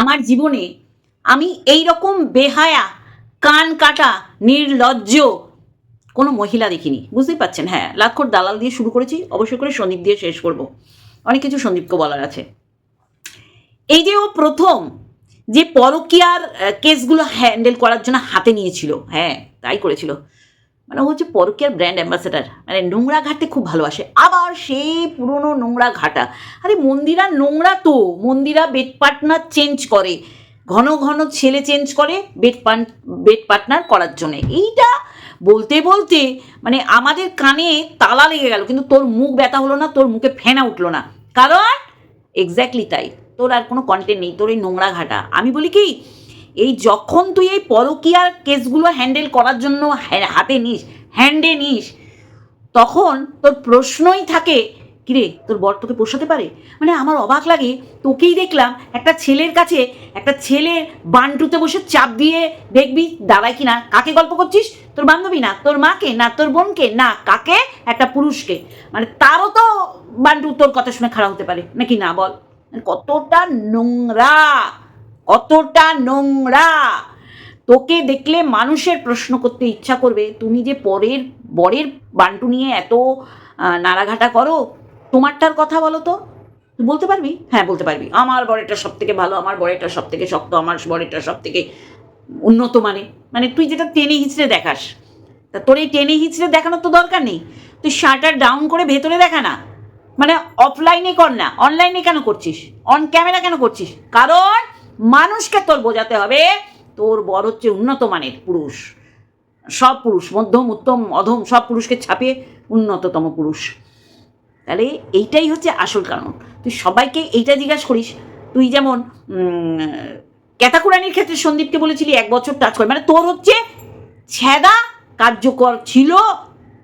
আমার জীবনে আমি এই রকম বেহায়া, কান কাটা, নির্লজ্জ কোনো মহিলা দেখিনি। বুঝতেই পারছেন হ্যাঁ লাক্ষর দালাল দিয়ে শুরু করেছি অবশ্যই করে সন্দীপ দিয়ে শেষ করব। অনেক কিছু সন্দীপকে বলার আছে। এই যে ও প্রথম যে পরকীয়ার কেসগুলো হ্যান্ডেল করার জন্য হাতে নিয়েছিল হ্যাঁ তাই করেছিল। মানে হচ্ছে পরকীয়ার ব্র্যান্ড অ্যাম্বাসেডার মানে নোংরা ঘাটতে খুব ভালোবাসে। আবার সেই পুরনো নোংরা ঘাটা। আরে মন্দিরা নোংরা তো, মন্দিরা বেড পার্টনার চেঞ্জ করে। ঘন ঘন ছেলে চেঞ্জ করে বেড পান বেড পার্টনার করার জন্য। এইটা বলতে বলতে মানে আমাদের কানে তালা লেগে গেল, কিন্তু তোর মুখ ব্যথা হলো না, তোর মুখে ফেনা উঠল না। কারণ এক্স্যাক্টলি তাই। তোর আর কোনো কন্টেন্ট নেই, তোর এই নোংরা ঘাটা। আমি বলি কি এই যখন তুই এই পরকীয়ার কেসগুলো হ্যান্ডেল করার জন্য হাতে নিস হ্যান্ডে নিস, তখন তোর প্রশ্নই থাকে, কিরে, তোর বর তোকে পোষাতে পারে? মানে আমার অবাক লাগে, তোকেই দেখলাম একটা ছেলের কাছে একটা ছেলে বান্টুতে বসে চাপ দিয়ে দেখবি দাঁড়ায় কি না কাকে গল্প করছিস? তোর বান্ধবী না, তোর মাকে না, তোর বোনকে না, কাকে? একটা পুরুষকে। মানে তারও তো বান্টু তোর কথা শুনে খারাপ হতে পারে। নাকি না বল? মানে কতটা নোংরা। কতটা নোংরা। তোকে দেখলে মানুষের প্রশ্ন করতে ইচ্ছা করবে, তুমি যে পরের, বরের বান্টু নিয়ে এত নাড়াঘাটা করো, তোমারটার কথা বলো তো। বলতে পারবি? হ্যাঁ বলতে পারবি। আমার বরেরটা সব থেকে ভালো, আমার বরেরটা সব থেকে শক্ত, আমার বরেরটা সব থেকে উন্নত মানে মানে তুই যেটা টেনে হিচড়ে দেখাস, তা তোর এই টেনে হিচড়ে দেখানোর তো দরকার নেই। তুই শার্টার ডাউন করে ভেতরে দেখা না। মানে অফলাইনে কর না। অনলাইনে কেন করছিস? অন ক্যামেরা কেন করছিস? কারণ মানুষকে তোর বোঝাতে হবে, তোর বর হচ্ছে উন্নত মানের পুরুষ। সব পুরুষ, মধ্যম, উত্তম, অধম, সব পুরুষকে ছাপিয়ে উন্নততম পুরুষ। তাহলে এইটাই হচ্ছে আসল কারণ। তুই সবাইকে এইটা জিজ্ঞাসা করিস, তুই যেমন ক্যাতাকুরানির ক্ষেত্রে সন্দীপকে বলেছিলি, এক বছর টাচ করে মানে তোর হচ্ছে ছেদা কার্যকর ছিল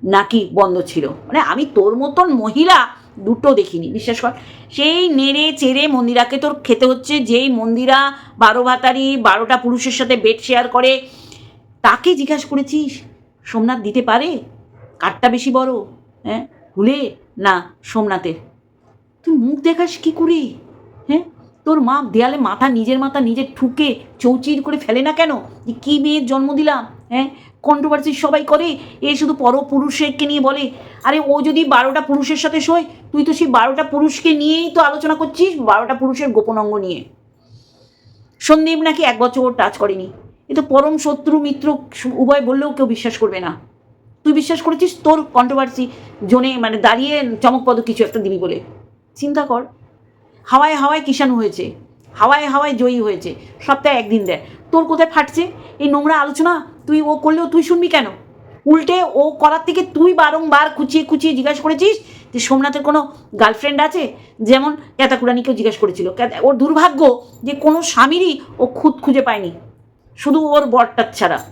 নাকি বন্ধ ছিল? মানে আমি তোর মতন মহিলা দুটো দেখিনি, বিশ্বাস কর। সেই নেড়ে চেড়ে মন্দিরাকে তোর খেতে হচ্ছে, যেই মন্দিরা বারো ভাতারি, বারোটা পুরুষের সাথে বেড শেয়ার করে, তাকে জিজ্ঞাসা করেছিস, সোমনাথ দিতে পারে? কাঠটা বেশি বড় হ্যাঁ? ভুলে? না, সোমনাথের। তুই মুখ দেখাস কি করে? হ্যাঁ? তোর মা দেয়ালে মাথা, নিজের মাথা নিজে ঠুকে, চৌচির করে ফেলে না কেন? যে কী মেয়ের জন্ম দিলাম হ্যাঁ? কন্ট্রোভার্সি সবাই করে। এ শুধু পরপুরুষকে নিয়ে বলে। আরে ও যদি বারোটা পুরুষের সাথে শোয়, তুই তো সেই বারোটা পুরুষকে নিয়েই তো আলোচনা করছিস বারোটা পুরুষের গোপন অঙ্গ নিয়ে। সন্দীপ নাকি এক বছর টাচ করেনি। এ তো পরম শত্রু মিত্র উভয় বললেও কেউ বিশ্বাস করবে না। তুই বিশ্বাস করেছিস তোর কন্ট্রোভার্সি জোনে মানে দাঁড়িয়ে চমকপদ কিছু একটা দিবি বলে। চিন্তা কর। হাওয়ায় হাওয়ায় কিষাণু হয়েছে। হাওয়ায় হাওয়ায় জয়ী হয়েছে। সপ্তাহে একদিন দেয়। তোর কোথায় ফাটছে? এই নোংরা আলোচনা তুই ও করলেও তুই শুনবি কেন? উল্টে ও করার থেকে তুই বারংবার খুঁচিয়ে খুঁচিয়ে জিজ্ঞাসা করেছিস যে সোমনাথের কোনো গার্লফ্রেন্ড আছে? যেমন ক্যাতাকুরানিকেও জিজ্ঞাসা করেছিল। ওর দুর্ভাগ্য যে কোনো স্বামীরই ও খুদ খুঁজে পায়নি। শুধু ওর বরটার ছাড়া।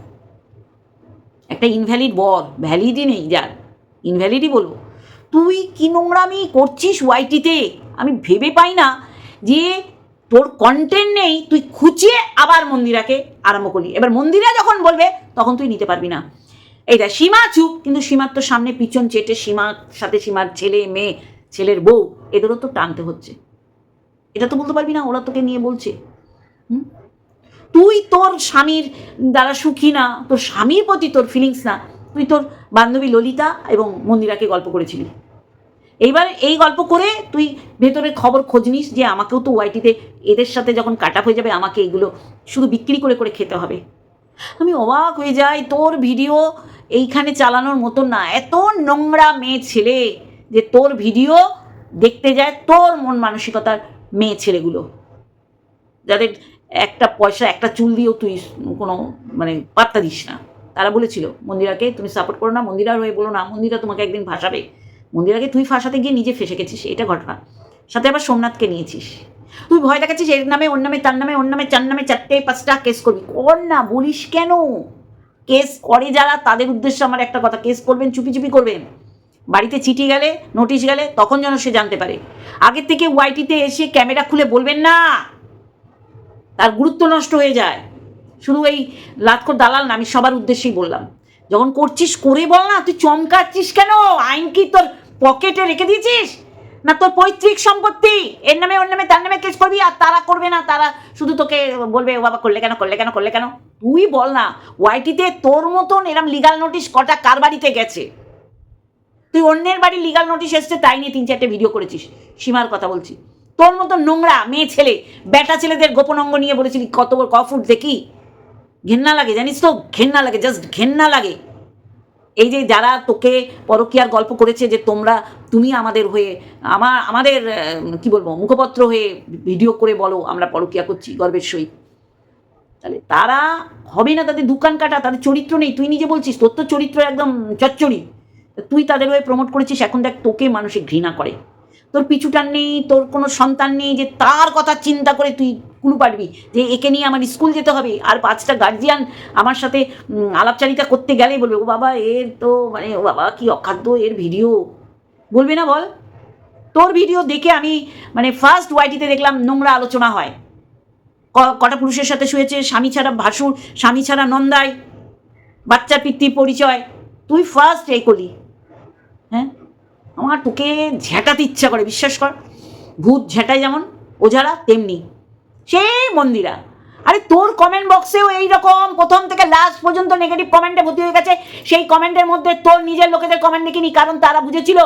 একটা ইনভ্যালিড বর ভ্যালিডই নেই যার। ইনভ্যালিডই বলব। তুই কি নোংরামি করছিস ওয়াইটিতে আমি ভেবে পাই না যে তোর কন্টেন্ট নেই, তুই খুঁচিয়ে আবার মন্দিরাকে আরম্ভ করলি। এবার মন্দিরা যখন বলবে, তখন তুই নিতে পারবি না। এইটা সীমা চুপ, কিন্তু সীমার তো সামনে পিছন চেটে সীমার সাথে সীমার ছেলে, মেয়ে, ছেলের বউ, এদেরও তো টানতে হচ্ছে। এটা তো বলতে পারবি না, ওরা তোকে নিয়ে বলছে। তুই তোর স্বামীর দ্বারা সুখী না, তোর স্বামীর প্রতি তোর ফিলিংস না, তুই তোর বান্ধবী ললিতা এবং মন্দিরাকে গল্প করেছিলি। এইবার এই গল্প করে তুই ভেতরে খবর খোঁজ নিস যে আমাকেও তো ওয়াইটিতে এদের সাথে যখন কাটা হয়ে যাবে, আমাকে এগুলো শুধু বিক্রি করে করে খেতে হবে। আমি অবাক হয়ে যাই, তোর ভিডিও এইখানে চালানোর মতন না। এত নোংরা মেয়ে ছেলে যে তোর ভিডিও দেখতে যায় তোর মন মানসিকতার মেয়ে ছেলেগুলো। যাদের একটা পয়সা, একটা চুল দিয়েও তুই কোনো মানে পাত্তা দিস না। তারা বলেছিল, মন্দিরাকে তুমি সাপোর্ট করো না, মন্দিরার হয়ে বলো না, মন্দিরা তোমাকে একদিন ফাঁসাবে মন্দিরাকে তুই ফাঁসাতে গিয়ে নিজে ফেসে গেছিস, এটা ঘটনা। সাথে আবার সোমনাথকে নিয়েছিস। তুই ভয় দেখাচ্ছিস এর নামে, ওর নামে, তার নামে, ওর নামে, চার নামে, চারটে, পাঁচটা কেস করবি। কর না, বলিস কেন? কেস করে যারা, তাদের উদ্দেশ্যে আমার একটা কথা, কেস করবেন, চুপি চুপি করবেন। বাড়িতে চিঠি গেলে, নোটিশ গেলে, তখন যেন সে জানতে পারে। আগের থেকে ওয়াইটিতে এসে ক্যামেরা খুলে বলবেন না। তার গুরুত্ব নষ্ট হয়ে যায়। শুধু এই লাতখোর দালাল না, আমি সবার উদ্দেশ্যেই বললাম। যখন করছিস, করে বল না, তুই চমকাচ্ছিস কেন? আইন কি তোর পকেটে রেখে দিয়েছিস? না তোর পৈতৃক সম্পত্তি? এর নামে, ওর নামে, তার নামে কেস করবি? আর তারা করবে না, তারা শুধু তোকে বলবে, ও বাবা, করলে কেন করলে কেন করলে কেন? তুই বল না, ওয়াইটিতে তোর মতন এরম লিগাল নোটিশ কটা কার বাড়িতে গেছে? তুই অন্যের বাড়ির লিগাল নোটিশ এসছে, তাই নিয়ে তিন চারটে ভিডিও করেছিস, সীমার কথা বলছি। তোর মতো নোংরা মেয়ে ছেলে, বেটা ছেলেদের গোপন অঙ্গ নিয়ে বলেছিলি, কত বড়, ক ফুট, দেখি? ঘেন্না লাগে, জানিস তো? ঘেন্না লাগে জাস্ট ঘেন্না লাগে। এই যে যারা তোকে পরকিয়ার গল্প করেছে যে তোমরা, তুমি আমাদের হয়ে আমার আমাদের কি বলব, মুখপত্র হয়ে ভিডিও করে বলো, আমরা পরকিয়া করছি, গর্বের সহিত। তাহলে তারা হবে না, তাদের দোকান কাটা, তাদের চরিত্র নেই। তুই নিজে বলছিস, তোর তো চরিত্র একদম চচ্চড়ি। তুই তাদের হয়ে প্রমোট করেছিস, এখন দেখ তোকে মানুষে ঘৃণা করে। তোর পিছুটান নেই, তোর কোনো সন্তান নেই, যে তার কথা চিন্তা করে তুই কুলু পারবি? যে একে নিয়ে আমার স্কুল যেতে হবে, আর পাঁচটা গার্জিয়ান আমার সাথে আলাপচারিতা করতে গেলেই বলবে, ও বাবা, এর তো মানে ও বাবা, কি অখাদ্য এর ভিডিও বলবে না বল? তোর ভিডিও দেখে আমি মানে ফার্স্ট ওয়াইটিতে দেখলাম নোংরা আলোচনা হয়। কটা পুরুষের সাথে শুয়েছে, স্বামী ছাড়া ভাসুর, স্বামী ছাড়া নন্দায় বাচ্চার পিতৃ পরিচয়। তুই ফার্স্ট এই করলি। হ্যাঁ? আমার তোকে ঝেঁটাতে ইচ্ছা করে, বিশ্বাস কর। ভূত ঝেঁটায় যেমন, ওঝারা তেমনি। সেই মন্দিরা। আরে তোর কমেন্ট বক্সেও এইরকম প্রথম থেকে লাস্ট পর্যন্ত নেগেটিভ কমেন্টে ভর্তি হয়ে গেছে। সেই কমেন্টের মধ্যে তোর নিজের লোকেদের কমেন্ট দেখিনি, কারণ তারা বুঝেছিল,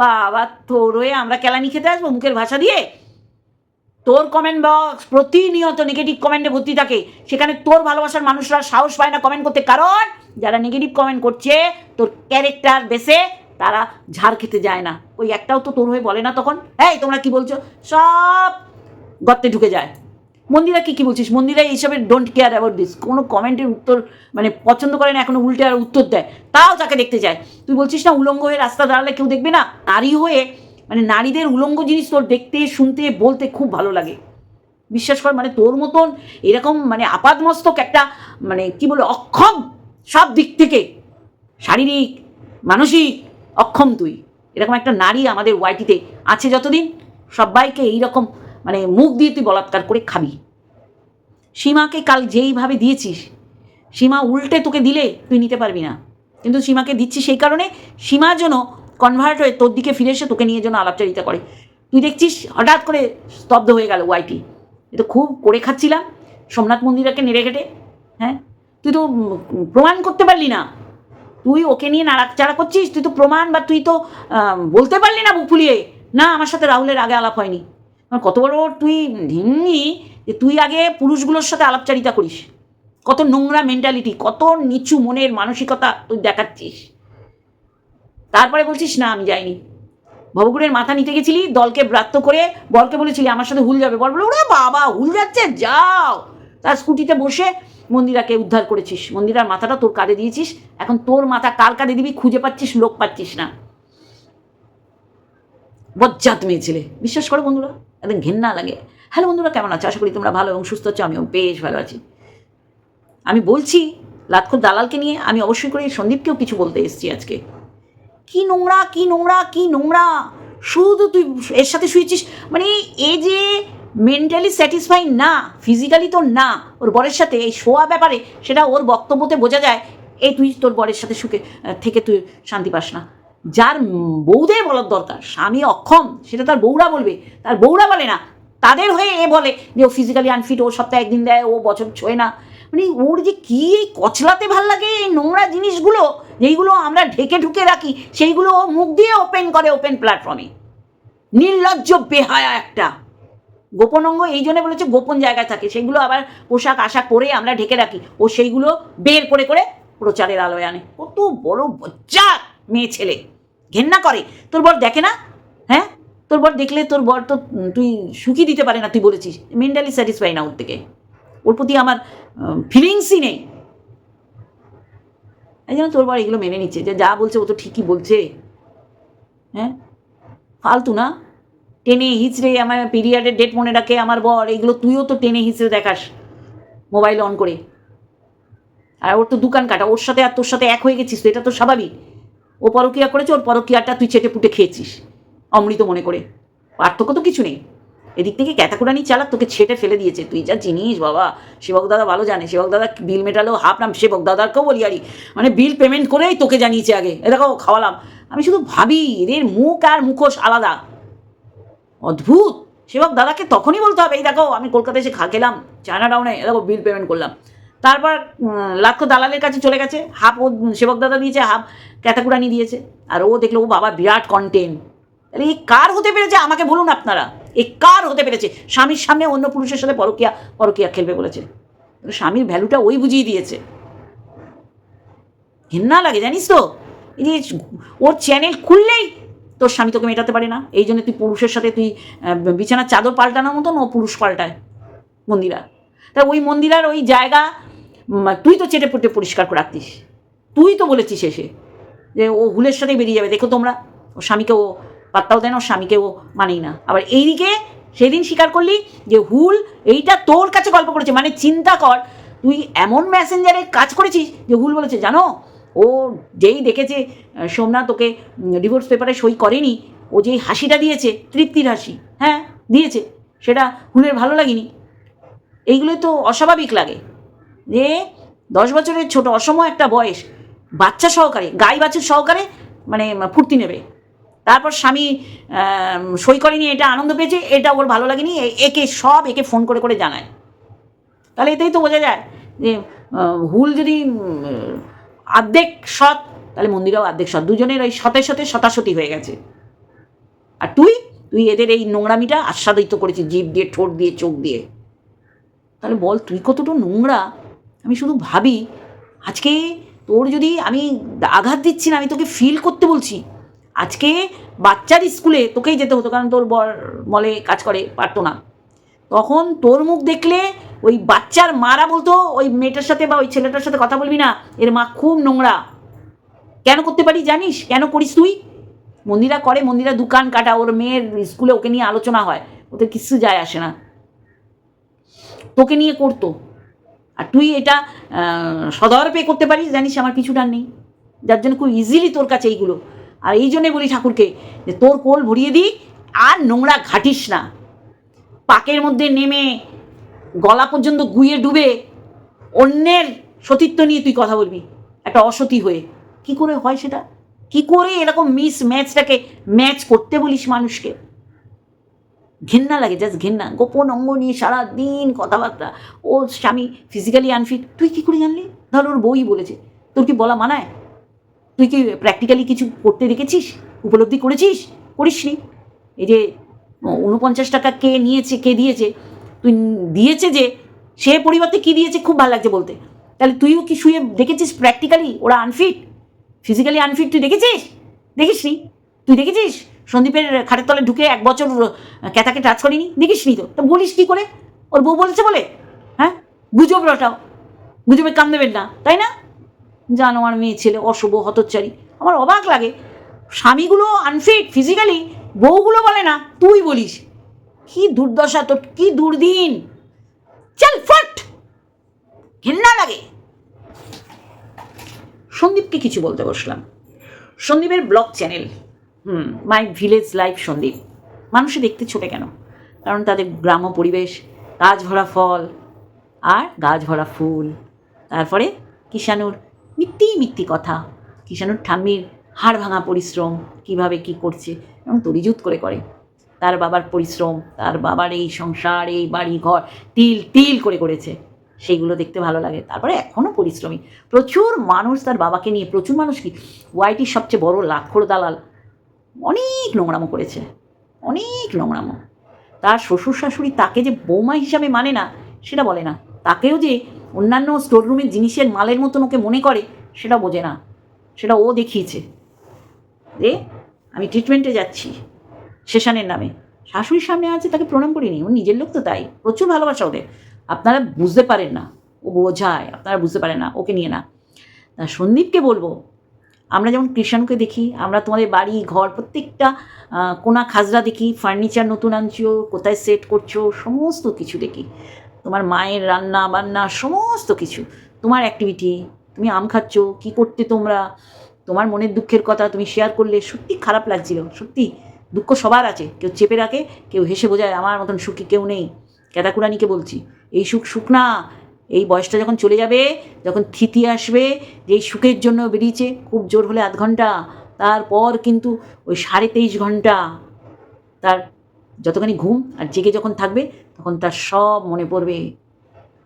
বাবা, তোর হয়ে আমরা কেলানি খেতে আসব মুখের ভাষা দিয়ে? তোর কমেন্ট বক্স প্রতিনিয়ত নেগেটিভ কমেন্টে ভর্তি থাকে। সেখানে তোর ভালোবাসার মানুষরা সাহস পায় না কমেন্ট করতে, কারণ যারা নেগেটিভ কমেন্ট করছে, তোর ক্যারেক্টার বেসে তারা ঝাড় খেতে যায় না। ওই একটাও তো তোর হয়ে বলে না তখন? এই, তোমরা কি বলছো? সব গর্তে ঢুকে যায়। মন্দিরা কি কি বলছিস? মন্দিরা এইসবের ডোন্ট কেয়ার অ্যাবাউট দিস কোনো কমেন্টের উত্তর মানে পছন্দ করে না, এখনও উল্টে আর উত্তর দেয়। তাও তাকে দেখতে চায় তুই বলছিস না, উলঙ্গ হয়ে রাস্তা দাঁড়ালে কেউ দেখবে না? নারী হয়ে মানে নারীদের উলঙ্গ জিনিস তোর দেখতে, শুনতে, বলতে খুব ভালো লাগে। বিশ্বাস কর মানে তোর মতন এরকম মানে আপাদমস্তক একটা মানে কি বলে, অক্ষম সব দিক থেকে। শারীরিক, মানসিক অক্ষম তুই এরকম একটা নারী আমাদের ওয়াইটিতে আছে যতদিন, সবাইকে এইরকম মানে মুখ দিয়ে তুই বলাৎকার করে খাবি। সীমাকে কাল যেইভাবে দিয়েছিস, সীমা উল্টে তোকে দিলে তুই নিতে পারবি না। কিন্তু সীমাকে দিচ্ছি সেই কারণে সীমা যেন কনভার্ট হয়ে তোর দিকে ফিরে এসে তোকে নিয়ে যেন আলাপচারিতা করে। তুই দেখছিস হঠাৎ করে স্তব্ধ হয়ে গেল ওয়াইটি। এ তো খুব করে খাচ্ছিলাম, সোমনাথ মন্দিরকে নেড়ে ঘেটে হ্যাঁ? তুই তো প্রমাণ করতে পারলি না। তুই ওকে নিয়ে নাড়াচাড়া করছিস? তুই তো প্রমাণ বা তুই তো বলতে পারলি না বুক ফুলিয়ে। না, আমার সাথে রাহুলের আগে আলাপ হয়নি। কত বড় তুই ঢিঙ্গি যে তুই আগে পুরুষগুলোর সাথে আলাপচারিতা করিস। কত নোংরা মেন্টালিটি কত নিচু মনের মানসিকতা তুই দেখাচ্ছিস। তারপরে বলছিস, না, আমি যাইনি। ভবগুড়ের মাথা নিতে গেছিলি, দলকে ব্রাত্য করে বরকে বলেছিলি, আমার সাথে হুল যাবে। বল বলে, ওরে বাবা, হুল যাচ্ছে, যাও। তার স্কুটিতে বসে মন্দিরাকে উদ্ধার করেছিস। মন্দিরার মাথাটা তোর কাঁধে দিয়েছিস। এখন তোর মাথা কার কাঁধে দিবি খুঁজে পাচ্ছিস, লোক পাচ্ছিস না। বজ্জাত মেয়ে ছেলে। বিশ্বাস করো বন্ধুরা, একদম ঘেন্না লাগে। হ্যালো বন্ধুরা, কেমন আছো? আশা করি তোমরা ভালো এবং সুস্থ আছো, আমিও বেশ ভালো আছি। আমি বলছি, লাতখোর দালালকে নিয়ে আমি অবশ্যই করে সন্দীপকেও কিছু বলতে এসেছি আজকে। কি নোংরা কি নোংরা কি নোংরা। শুধু তুই এর সাথে শুয়েছিস। মানে এ যে মেন্টালি স্যাটিসফাই না ফিজিক্যালি তো না, ওর বরের সাথে এই শোয়া ব্যাপারে সেটা ওর বক্তব্যতে বোঝা যায় এই তুই তোর বরের সাথে সুখে থেকে তুই শান্তি পাস না। যার বউদের বলার দরকার, স্বামী অক্ষম, সেটা তার বউরা বলবে, তার বউরা বলে না, তাদের হয়ে এ বলে যে ও ফিজিক্যালি আনফিট ও সপ্তাহে একদিন দেয়, ও বছর ছোঁয় না। মানে ওর যে কী এই কচলাতে ভালো লাগে, এই নোংরা জিনিসগুলো, যেইগুলো আমরা ঢেকে ঢুকে রাখি, সেইগুলো ও মুখ দিয়ে ওপেন করে ওপেন প্ল্যাটফর্মে নির্লজ্জ বেহায়া একটা। গোপন অঙ্গ এই জন্য বলেছে গোপন জায়গায় থাকে। সেগুলো আবার পোশাক, আশাক পরে আমরা ঢেকে রাখি। ও সেইগুলো বের করে করে প্রচারের আলোয় আনে। কত বড় বজ্জাত মেয়ে ছেলে। ঘেন্না করে। তোর বর দেখে না? হ্যাঁ? তোর বর দেখলে তোর বর তো তুই সুখী দিতে পারে না, তুই বলেছিস। মেন্টালি স্যাটিসফাই না ওর থেকে। ওর প্রতি আমার ফিলিংসই নেই। এই জন্য তোর বর এগুলো মেনে নিচ্ছে। যে যা বলছে ও তো ঠিকই বলছে। হ্যাঁ? ফালতু না? টেনে হিচড়ে আমার পিরিয়ডের ডেট মনে রাখে, আমার বর, এগুলো তুইও তো টেনে হিচড়ে দেখাস মোবাইল অন করে। আর ওর তো দোকান কাটা, ওর সাথে আর তোর সাথে এক হয়ে গেছিস তো এটা তো স্বাভাবিক। ও পরকিয়া করেছে, ওর পরকিয়াটা তুই চেটে পুটে খেয়েছিস, অমৃত মনে করে। পার্থক্য তো কিছু নেই। এদিক থেকে ক্যাতাকুরানি চালাক তোকে ছেটে ফেলে দিয়েছে। তুই যা জিনিস, বাবা। সেবক দাদা ভালো জানে, সেবক দাদা বিল মেটালেও হাফ নাম সেবক দাদাকেও বলি আরি মানে বিল পেমেন্ট করেই তোকে জানিয়েছে আগে। এ দেখো, খাওয়ালাম। আমি শুধু ভাবি, এদের মুখ আর মুখোশ আলাদা। অদ্ভুত। সেবক দাদাকে তখনই বলতে হবে, এই দেখো, আমি কলকাতায় এসে খা, খেলাম, চায়না টাউনে, এ দেখো বিল পেমেন্ট করলাম। তারপর লাক্ষ দালালের কাছে চলে গেছে, হাফ ও সেবক দাদা দিয়েছে, হাফ ক্যাতাকুরানি দিয়েছে, আর ও দেখল, ও বাবা, বিরাট কন্টেন্ট তাহলে এই কার হতে পেরেছে? আমাকে বলুন আপনারা। এই কার হতে পেরেছে? স্বামীর সামনে অন্য পুরুষের সাথে পরকিয়া পরকিয়া খেলবে বলেছে। স্বামীর ভ্যালুটা ওই বুঝিয়ে দিয়েছে। ঘেন্না লাগে, জানিস তো? এই ওর চ্যানেল খুললেই তোর স্বামী তোকে মেটাতে পারে না। এই জন্য তুই পুরুষের সাথে তুই বিছানার চাদর পাল্টানোর মতন ও পুরুষ পাল্টায় মন্দিরা। তা ওই মন্দিরার ওই জায়গা তুই তো চেটে পুটে পরিষ্কার করে রাখতিস। তুই তো বলেছিস এসে যে ও হুলের সাথে বেরিয়ে যাবে। দেখো তোমরা ওর স্বামীকে ও পাত্তাও দেয় না ওর স্বামীকে ও মানেই না। আবার এইদিকে সেদিন স্বীকার করলি যে হুল এইটা তোর কাছে গল্প করেছে। মানে চিন্তা কর, তুই এমন মেসেঞ্জারে কাজ করেছিস যে হুল বলেছে, জানো ও যেই দেখেছে সোমনাথ ওকে ডিভোর্স পেপারে সই করেনি, ও যেই হাসিটা দিয়েছে, তৃপ্তির হাসি হ্যাঁ দিয়েছে, সেটা হুলের ভালো লাগেনি। এইগুলো তো অস্বাভাবিক লাগে। যে দশ বছরের ছোট অসম একটা বয়স, বাচ্চা সহকারে, গাই বাছুর সহকারে মানে ফুর্তি নেবে। তারপর স্বামী সই করেনি, এটা আনন্দ পেয়েছে, এটা ওর ভালো লাগেনি একে সব একে ফোন করে করে জানায়। তাহলে এতেই তো বোঝা যায় যে হুল যদি উম, অর্ধেক সৎ তাহলে মন্দিরাও অর্ধেক সৎ। দুজনের ওই সতের সাথে শতাশতি হয়ে গেছে। আর তুই তুই এদের এই নোংরামিটা আস্বাদিত করেছিস জিভ দিয়ে ঠোঁট দিয়ে চোখ দিয়ে। তাহলে বল তুই কতটা নোংরা? আমি শুধু ভাবি আজকে তোর যদি আমি আঘাত দিচ্ছি না আমি তোকে ফিল করতে বলছি আজকে বাচ্চার স্কুলে তোকেই যেতে হতো কারণ তোর বর মলে কাজ করে পারতো না। তখন তোর মুখ দেখলে ওই বাচ্চার মারা বলতো, ওই মেয়েটার সাথে বা ওই ছেলেটার সাথে কথা বলবি না, এর মা খুব নোংরা। কেন করতে পারি জানিস? কেন করিস তুই? মন্দিরা করে, মন্দিরা দোকান কাটা, ওর মেয়ের স্কুলে ওকে নিয়ে আলোচনা হয়। ওতে কিছু যায় আসে না। তোকে নিয়ে করতো। আর তুই এটা সদর্পে করতে পারিস, জানিস আমার কিছুটা নেই। যার জন্য খুব ইজিলি তোর কাছে এইগুলো। আর এই জন্যে বলি ঠাকুরকে যে তোর কোল ভরিয়ে দিই, আর নোংরা ঘাটিস না। পাকের মধ্যে নেমে গলা পর্যন্ত গুয়ে ডুবে অন্যের সতীত্ব নিয়ে তুই কথা বলবি, একটা অসতী হয়ে। কি করে হয় সেটা? কি করে এরকম মিস ম্যাচটাকে ম্যাচ করতে বলিস মানুষকে? ঘেন্না লাগে, জাস্ট ঘেন্না। গোপন অঙ্গ নিয়ে সারা দিন কথাবার্তা। ও স্বামী ফিজিক্যালি আনফিট তুই কি করে জানলি? ধর ওর বই বলেছে। তোর কি বলা মানায়? তুই কি প্র্যাকটিক্যালি কিছু করতে দেখেছিস? উপলব্ধি করেছিস? করিসনি? এই যে উনপঞ্চাশ টাকা কে নিয়েছে, কে দিয়েছে? তুই দিয়েছে যে, সে পরিবর্তে কি দিয়েছে খুব ভালো লাগছে বলতে। তাহলে তুইও কি শুয়ে দেখেছিস প্র্যাকটিক্যালি ওরা আনফিট ফিজিক্যালি আনফিট তুই দেখেছিস? দেখিসনি? তুই দেখেছিস? সন্দীপের খাটের তলে ঢুকে এক বছর ক্যাথাকে টাচ করিনি? দেখিসনি তো? তা বলিস কী করে? ওর বউ বলেছে বলে? হ্যাঁ? গুজব রটাও। গুজবে কান দেবেন না, তাই না? জানো আমার মেয়ে ছেলে, অশুভ হতচ্চারী আমার অবাক লাগে। স্বামীগুলো আনফিট ফিজিক্যালি বউগুলো বলে না, তুই বলিস। কি দুর্দশা তোর, কি দুর্দিন। চল ফট। ঘেন্না লাগে। সন্দীপকে কিছু বলতে বসলাম। সন্দীপের blog channel, hmm, my village life Sandip. মানুষে দেখতে ছোটে কেন? কারণ তাদের গ্রাম্য পরিবেশ, গাছ ভরা ফল আর গাছ ভরা ফুল। তারপরে কিষাণুর মিথ্যি মিথ্যি কথা, কিষাণুর ঠাম্মির হাড় ভাঙা পরিশ্রম, কীভাবে কি করছে এবং তরিজুত করে করে। তার বাবার পরিশ্রম, তার বাবার এই সংসার, এই বাড়ি ঘর তিল তিল করে করেছে। সেইগুলো দেখতে ভালো লাগে। তারপরে এখনও পরিশ্রমী। প্রচুর মানুষ তার বাবাকে নিয়ে, প্রচুর মানুষ কি? ওয়াইটির সবচেয়ে বড় লাক্ষর দালাল। অনেক নোংরামো করেছে। অনেক নোংরামো। তার শ্বশুর শাশুড়ি তাকে যে বৌমা হিসাবে মানে না, সেটা বলে না। তাকেও যে অন্যান্য স্টোররুমের জিনিসের মালের মতন ওকে মনে করে, সেটা বোঝে না। সেটা ও দেখিয়েছে। যে আমি ট্রিটমেন্টে যাচ্ছি। সেশনের নামে। শাশুড়ির সামনে আছে তাকে প্রণাম করিনি ও নিজের লোক তো তাই। প্রচুর ভালোবাসা ওদের। আপনারা বুঝতে পারেন না, ও বোঝায়, আপনারা বুঝতে পারেন না, ওকে নিয়ে না। তা সন্দীপকে বলব, আমরা যেমন কৃষাণকে দেখি, আমরা তোমাদের বাড়ি, ঘর, প্রত্যেকটা কোনা খাজরা দেখি ফার্নিচার নতুন আনছো, কোথায় সেট করছ, সমস্ত কিছু দেখি। তোমার মায়ের রান্না বান্না, সমস্ত কিছু। তোমার অ্যাক্টিভিটি তুমি আম খাচ্ছ, কী করতে তোমরা? তোমার মনের দুঃখের কথা তুমি শেয়ার করলে সত্যি খারাপ লাগছিল, সত্যি। দুঃখ সবার আছে। কেউ চেপে রাখে, কেউ হেসে বোঝায়, আমার মতন সুখী কেউ নেই। ক্যাতাকুরানিকে বলছি, এই সুখ সুখ না। এই বয়সটা যখন চলে যাবে, যখন থিতি আসবে যে এই সুখের জন্য বেরিয়েছে, খুব জোর হলে আধ ঘণ্টা। তারপর কিন্তু ওই সাড়ে তেইশ ঘণ্টা। তার যতখানি ঘুম আর জেগে যখন থাকবে, তখন তার সব মনে পড়বে।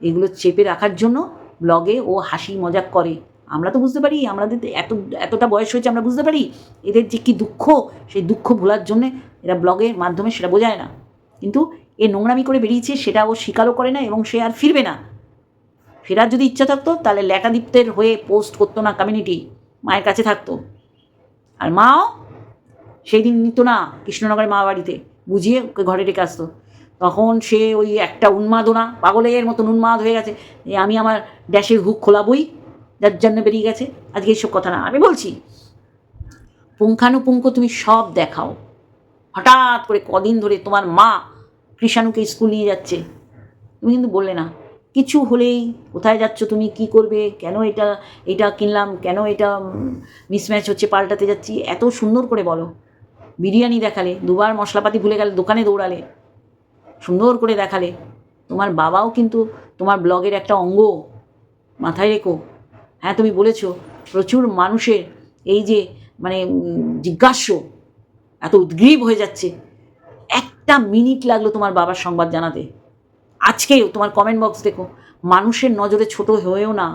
এগুলো চেপে রাখার জন্য ব্লগে ও হাসি মজাক করে। আমরা তো বুঝতে পারি, আমাদের এত, এতটা বয়স হয়েছে আমরা বুঝতে পারি। এদের যে কী দুঃখ, সেই দুঃখ ভোলার জন্যে এরা ব্লগের মাধ্যমে সেটা বোঝায় না। কিন্তু এ নোংরামি করে বেরিয়েছে, সেটা ও স্বীকারও করে না এবং সে আর ফিরবে না। ফেরার যদি ইচ্ছা থাকতো, তাহলে ল্যাটাদীপ্তের হয়ে পোস্ট করতো না কমিউনিটি মায়ের কাছে থাকতো। আর মাও সেই দিন নিত না কৃষ্ণনগরের মা বাড়িতে, বুঝিয়ে ওকে ঘরে রেখে আসতো। তখন সে ওই একটা উন্মাদনা, পাগলের মতন উন্মাদ হয়ে গেছে আমি আমার ড্যাশের হুক খোলাবই। যার জন্য বেরিয়ে গেছে, আজকে এইসব কথা না। আমি বলছি, পুঙ্খানুপুঙ্খ তুমি সব দেখাও। হঠাৎ করে কদিন ধরে তোমার মা কৃষাণুকে স্কুল নিয়ে যাচ্ছে। তুমি কিন্তু বললে না, কিছু হলেই কোথায় যাচ্ছ, তুমি কি করবে, কেন এটা এটা কিনলাম, কেন এটা মিসম্যাচ হচ্ছে, পাল্টাতে যাচ্ছি, এত সুন্দর করে বলো। বিরিয়ানি দেখালে, দুবার মশলাপাতি ভুলে গেলে, দোকানে দৌড়ালে, সুন্দর করে দেখালে, তোমার বাবাও কিন্তু তোমার ব্লগের একটা অঙ্গ মাথায় রেখো। হ্যাঁ তুমি বলেছ, প্রচুর মানুষের এই যে মানে জিজ্ঞাস্য এত উদ্গ্রীব হয়ে যাচ্ছে। একটা মিনিট লাগল তোমার বাবার সংবাদ জানাতে। আজকেও তোমার কমেন্ট বক্স দেখো, মানুষের নজরে ছোট হয়েও না,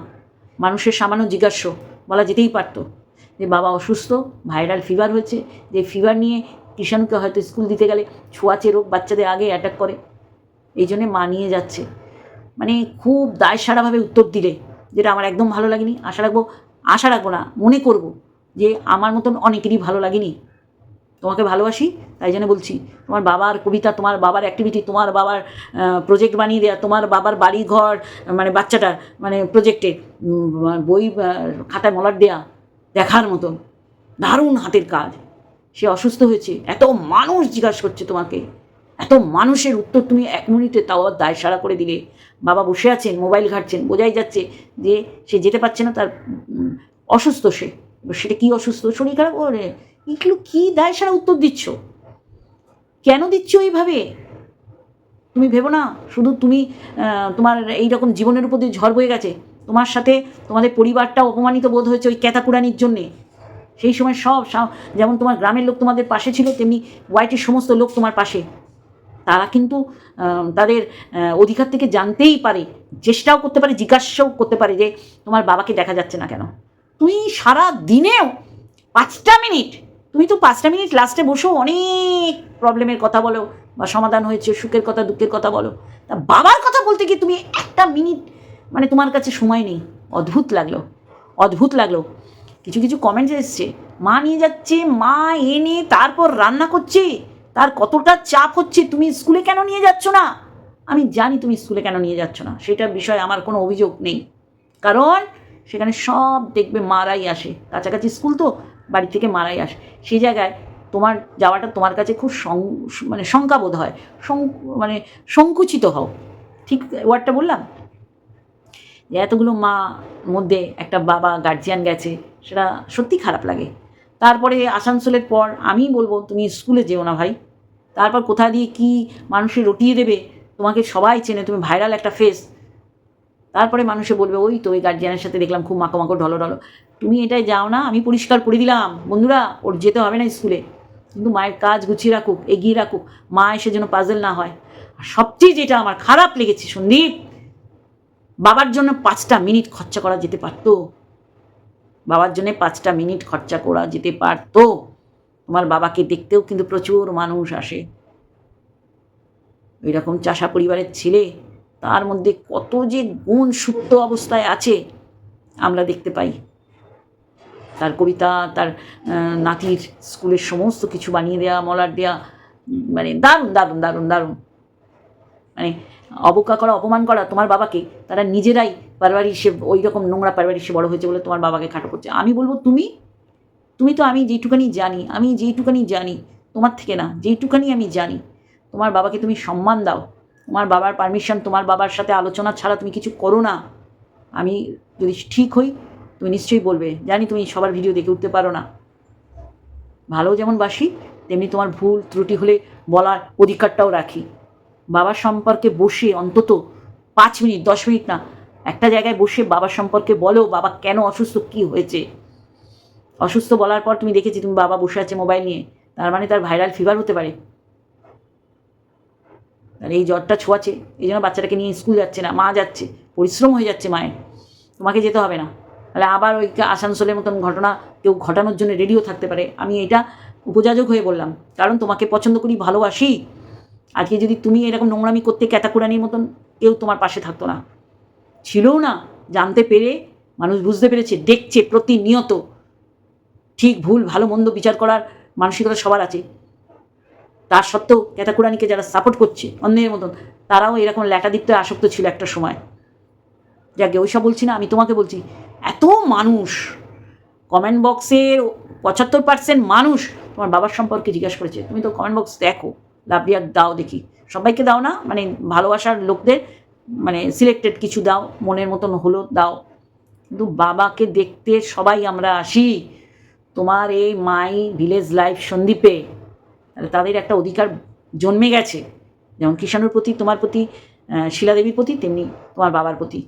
মানুষের সামান্য জিজ্ঞাস্য বলা যেতেই পারতো যে বাবা অসুস্থ, ভাইরাল ফিভার হয়েছে, যে ফিভার নিয়ে কিষাণুকে হয়তো স্কুল দিতে গেলে ছোঁয়াচে রোগ বাচ্চাদের আগে অ্যাটাক করে। এই জন্যে মা নিয়ে যাচ্ছে। মানে খুব দায়সারাভাবে উত্তর দিলে। যেটা আমার একদম ভালো লাগেনি। আশা রাখব আশা রাখব না, মনে করব যে আমার মতন অনেকেরই ভালো লাগেনি। তোমাকে ভালোবাসি, তাই জন্য বলছি, তোমার বাবার কবিতা, তোমার বাবার অ্যাক্টিভিটি তোমার বাবার প্রজেক্ট বানিয়ে দেওয়া তোমার বাবার বাড়ি ঘর মানে বাচ্চাটা মানে প্রজেক্টে বই খাতায় মলার দেয়া, দেখার মতন, দারুণ হাতের কাজ। সে অসুস্থ হয়েছে, এত মানুষ জিজ্ঞাসা করছে তোমাকে। এত মানুষের উত্তর তুমি এক মিনিটে তাও দায় সারা করে দিলে। বাবা বসে আছেন, মোবাইল ঘাটছেন, বোঝাই যাচ্ছে যে সে যেতে পারছে না, তার অসুস্থ সে। সেটা কী অসুস্থ? শরীর খারাপ? করে এগুলো কী দায় সারা উত্তর দিচ্ছ? কেন দিচ্ছ এইভাবে? তুমি ভেবো না, শুধু তুমি তোমার এই রকম জীবনের উপর দিয়ে ঝড় বয়ে গেছে। তোমার সাথে তোমাদের পরিবারটা অপমানিত বোধ হয়েছে ওই ক্যাতাকুরানির জন্যে। সেই সময় সব যেমন তোমার গ্রামের লোক তোমাদের পাশে ছিল, তেমনি ওয়াইটির সমস্ত লোক তোমার পাশে। তারা কিন্তু তাদের অধিকার থেকে জানতেই পারে, চেষ্টাও করতে পারে, জিজ্ঞাসাও করতে পারে যে তোমার বাবাকে দেখা যাচ্ছে না কেন। তুমি সারা দিনেও পাঁচটা মিনিট, তুমি তো পাঁচটা মিনিট লাস্টে বসেও অনেক প্রবলেমের কথা বলো, বা সমাধান হয়েছে, সুখের কথা, দুঃখের কথা বলো। তা বাবার কথা বলতে গিয়ে তুমি একটা মিনিট মানে তোমার কাছে সময় নেই। অদ্ভুত লাগল অদ্ভুত লাগল। কিছু কিছু কমেন্টস এসছে। মা নিয়ে যাচ্ছে, মা এনে তারপর রান্না করছে। তার কতটা চাপ হচ্ছে তুমি স্কুলে কেন নিয়ে যাচ্ছ না? আমি জানি তুমি স্কুলে কেন নিয়ে যাচ্ছ না সেটার বিষয়ে আমার কোনো অভিযোগ নেই। কারণ সেখানে সব দেখবে মারাই আসে, কাছাকাছি স্কুল তো, বাড়ি থেকে মারাই আসে। সেই জায়গায় তোমার যাওয়াটা তোমার কাছে খুব সং মানে শঙ্কাবোধ হয় মানে সংকুচিত হও। ঠিক ওয়ার্ডটা বললাম? যে এতগুলো মা মধ্যে একটা বাবা গার্জিয়ান গেছে, সেটা সত্যি খারাপ লাগে। তারপরে আসানসোলের পর আমি বলব, তুমি স্কুলে যেও না ভাই। তারপর কোথা দিয়ে কি মানুষে রটিয়ে দেবে? তোমাকে সবাই চেনে, তুমি ভাইরাল একটা ফেস তারপরে মানুষে বলবে, ওই তো ওই গার্জিয়ানের সাথে দেখলাম খুব মাখো মাখো ঢলো ঢলো তুমি এটাই যাও না, আমি পরিষ্কার করে দিলাম। বন্ধুরা, ওর যেতে হবে না স্কুলে কিন্তু মায়ের কাজ গুছিয়ে রাখুক, এগিয়ে রাখুক। মা এসে যেন পাজল না হয়। আর সবচেয়ে যেটা আমার খারাপ লেগেছে, সন্দীপ, বাবার জন্য পাঁচটা মিনিট খরচা করা যেতে পারতো। বাবার জন্য পাঁচটা মিনিট খরচা করা যেতে পারতো। তোমার বাবাকে দেখতেও কিন্তু প্রচুর মানুষ আসে। এরকম চাষা পরিবারের ছেলে, তার মধ্যে কত যে গুণ সুপ্ত অবস্থায় আছে, আমরা দেখতে পাই। তার কবিতা, তার নাতির স্কুলের সমস্ত কিছু বানিয়ে দেওয়া মলার দেওয়া মানে দারুণ দারুণ দারুণ দারুণ। মানে অবজ্ঞা করা, অপমান করা তোমার বাবাকে, তারা নিজেরাই পারিবারিক সে ওই রকম নোংরা পারিবারিক সে বড় হয়েছে বলে তোমার বাবাকে খাটো করছে। আমি বলব, তুমি তুমি তো আমি যেইটুকানি জানি, আমি যেইটুকানি জানি, তোমার থেকে না, যেইটুকানি আমি জানি। তোমার বাবাকে তুমি সম্মান দাও। তোমার বাবার পারমিশন তোমার বাবার সাথে আলোচনা ছাড়া তুমি কিছু করো না। আমি যদি ঠিক হই, তুমি নিশ্চয়ই বলবে, জানি তুমি সবার ভিডিও দেখে উঠতে পারো না। ভালো যেমন বাসি, তেমনি তোমার ভুল, ত্রুটি হলে বলার অধিকারটাও রাখি। বাবার সম্পর্কে বসে অন্তত পাঁচ মিনিট, দশ মিনিট না, একটা জায়গায় বসে বাবার সম্পর্কে বলো, বাবা কেন অসুস্থ, কি হয়েছে? অসুস্থ বলার পর তুমি দেখেছি তুমি বাবা বসে আছে মোবাইল নিয়ে। তার মানে তার ভাইরাল ফিভার হতে পারে। আর এই জ্বরটা ছোঁয়াছে এই জন্য বাচ্চাটাকে নিয়ে স্কুল যাচ্ছে না, মা যাচ্ছে, পরিশ্রম হয়ে যাচ্ছে মায়ের। তোমাকে যেতে হবে না। তাহলে আবার ওই আসানসোলের মতন ঘটনা কেউ ঘটানোর জন্য রেডিও থাকতে পারে। আমি এটা উপযাজক হয়ে বললাম, কারণ তোমাকে পছন্দ করি, ভালোবাসি। আজকে যদি তুমি এরকম নোংরামি করতে ক্যাতাকুরানির মতন, কেউ তোমার পাশে থাকতো না। ছিলও না, জানতে পেরে, মানুষ বুঝতে পেরেছে, দেখছে প্রতিনিয়ত। ঠিক ভুল, ভালো, মন্দ বিচার করার মানসিকতা সবার আছে। তার সত্ত্বেও ক্যাতাকুরানিকে যারা সাপোর্ট করছে অন্যের মতন, তারাও এরকম ল্যাটাদিত্বে আসক্ত ছিল একটা সময়। যাকে ওইসব বলছি না, আমি তোমাকে বলছি, এত মানুষ কমেন্ট বক্সের পঁচাত্তর পার্সেন্ট মানুষ তোমার বাবার সম্পর্কে জিজ্ঞাসা করেছে। তুমি তো কমেন্ট বক্স দেখো, লাভ রিয়াক্ট দাও দেখি। সবাইকে দাও না মানে ভালোবাসার লোকদের মানে সিলেক্টেড কিছু দাও, মনের মতন হলো দাও। কিন্তু বাবাকে দেখতে সবাই আমরা আসি। তোমার এই মাই ভিলেজ লাইফ সন্দীপে তাদের একটা অধিকার জন্মে গেছে। যেমন কিষাণুর প্রতি, তোমার প্রতি শিলাদেবীর প্রতি, তেমনি তোমার বাবার প্রতি।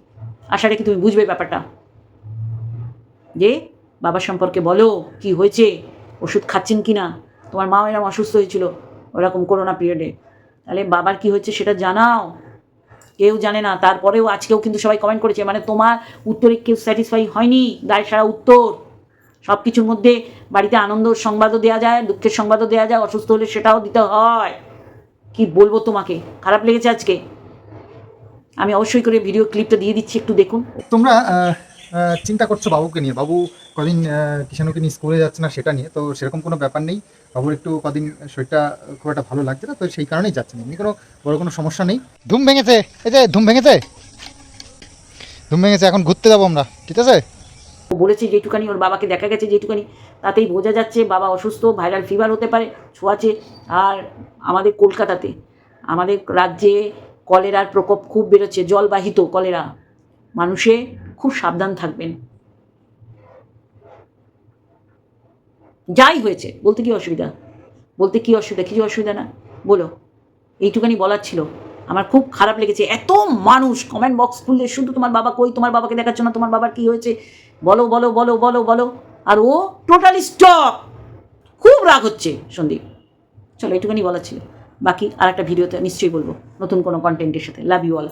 আশা রেখে তুমি বুঝবে ব্যাপারটা। যে বাবার সম্পর্কে বলো, কি হয়েছে, ওষুধ খাচ্ছেন কি না তোমার মা এরকম অসুস্থ হয়েছিল, ওরকম করোনা পিরিয়ডে তাহলে বাবার কি হয়েছে সেটা জানাও। কেউ জানে না, তারপরেও আজকেও কিন্তু সবাই কমেন্ট করেছে মানে তোমার উত্তরে কেউ স্যাটিসফাই হয়নি দায় সারা উত্তর। সব কিছুর মধ্যে বাড়িতে আনন্দ সংবাদও দেওয়া যায় দুঃখের সংবাদও দেওয়া যায় অসুস্থ হলে সেটাও দিতে হয়। কি বলব তোমাকে? খারাপ লেগেছে আজকে? আমি অবশ্যই করে ভিডিও ক্লিপটা দিয়ে দিচ্ছি একটু দেখুন। তোমরা চিন্তা করছ বাবুকে নিয়ে। বাবু কদিন আহ, কিষাণুকে নিয়ে স্কুলে যাচ্ছে না সেটা নিয়ে তো সেরকম কোনো ব্যাপার নেই। বাবুর একটু কদিন শরীরটা খুব একটা ভালো লাগছে না তো সেই কারণেই যাচ্ছে না। এমনি কোনো বড় কোনো সমস্যা নেই। ধুম ভেঙেছে এই যে ধুম ভেঙেছে। ধুম ভেঙেছে এখন ঘুরতে যাব আমরা ঠিক আছে? ও বলেছে যেটুকানি ওর বাবাকে দেখা গেছে যেটুকানি, তাতেই বোঝা যাচ্ছে বাবা অসুস্থ, ভাইরাল ফিভার হতে পারে ছোঁয়াচে আর আমাদের কলকাতাতে, আমাদের রাজ্যে কলেরার প্রকোপ খুব বেরোচ্ছে জলবাহিত কলেরা। মানুষে খুব সাবধান থাকবেন। যাই হয়েছে, বলতে কি অসুবিধা? বলতে কি অসুবিধা? কিছু অসুবিধা না? বলো। এইটুকানি বলার ছিল। আমার খুব খারাপ লেগেছে। এত মানুষ কমেন্ট বক্স খুললে শুধু তোমার বাবা কই, তোমার বাবাকে দেখাচ্ছ না, তোমার বাবার কি হয়েছে? বলো বলো বলো বলো বলো। আর ও টোটালি স্টপ খুব রাগ হচ্ছে সন্দীপ। চলো এটুকুনি বলার ছিল। বাকি আর একটা ভিডিওতে নিশ্চয়ই বলব। নতুন কোনো কন্টেন্টের সাথে। Love you all